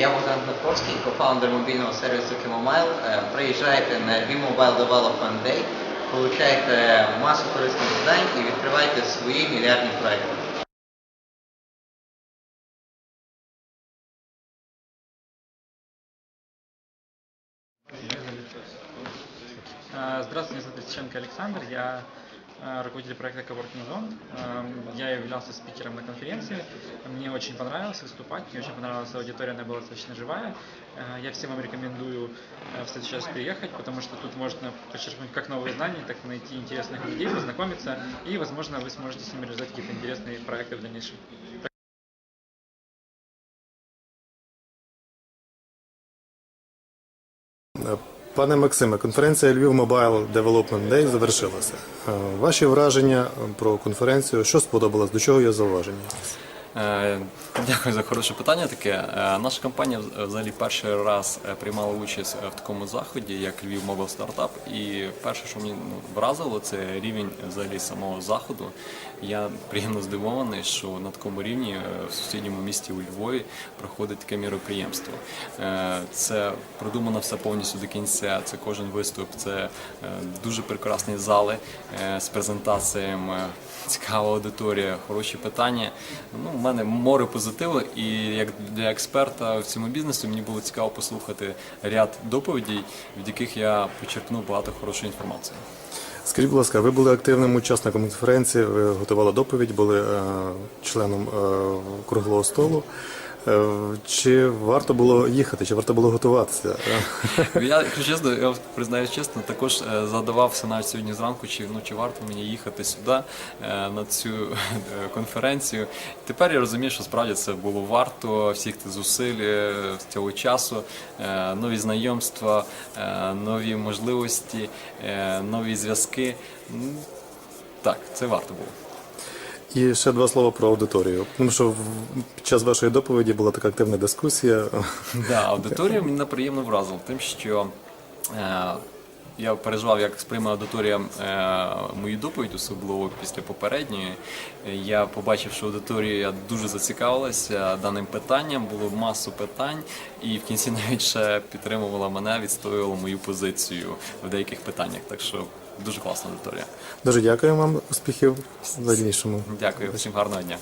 Я Богдан Дмитровський, кофаундер мобільного сервісу Chemomile. Е, Приїжджайте на Lviv Mobile Development Day, получайте масу корисних знань і відкривайте свої мільярдні проекти. Э, Здравствуйте, меня зовут Александр, я руководитель проекта Coworking Zone. Эм, Я являлся спикером на конференции, мне очень понравилось выступать, мне очень понравилась аудитория, она была достаточно живая. Э, Я всем вам рекомендую э, в следующий раз приехать, потому что тут можно подчеркнуть как новые знания, так и найти интересных людей, познакомиться, и, возможно, вы сможете с ними реализовать какие-то интересные проекты в дальнейшем. Пане Максиме, конференція Львів Mobile Development Day завершилася. Е, Ваші враження про конференцію, що сподобалось, до чого є зауваження? Е, Дякую за хороше питання. Таке Е, наша компанія взагалі перший раз е, приймала участь в такому заході, як Львів Mobile Startup. І перше, що мені ну, вразило, це рівень взагалі самого заходу. Я приємно здивований, що на такому рівні в сусідньому місті у Львові проходить таке міроприємство. Це продумано все повністю до кінця. Це кожен виступ, це дуже прекрасні зали з презентаціями. Цікава аудиторія, хороші питання. Ну, у мене море позитиву, і як для експерта в цьому бізнесі мені було цікаво послухати ряд доповідей, від яких я почерпнув багато хорошої інформації. Скажіть, будь ласка, ви були активним учасником конференції, ви готували доповідь, були е, членом е, круглого столу. Е, Чи варто було їхати, чи варто було готуватися? Я, якщо чесно, я признаюсь чесно, також е, задавався навіть сьогодні зранку, чи ну чи варто мені їхати сюди е, на цю конференцію. Тепер я розумію, що справді це було варто всіх тих зусиль цього часу, нові знайомства, нові можливості, нові зв'язки. Ну, Так, це варто було. І ще два слова про аудиторію. Тому що під час вашої доповіді була така активна дискусія. Да, аудиторія мене приємно вразила тим, що е, я переживав, як сприйме аудиторія е, мою доповідь, особливо після попередньої. Я побачив, що аудиторія дуже зацікавилася даним питанням, було масу питань, і в кінці навіть ще підтримувала мене, відстоювала мою позицію в деяких питаннях. Так що дуже класна аудиторія. Дуже дякую вам, успіхів в дальнішому. Дякую, всім гарного дня.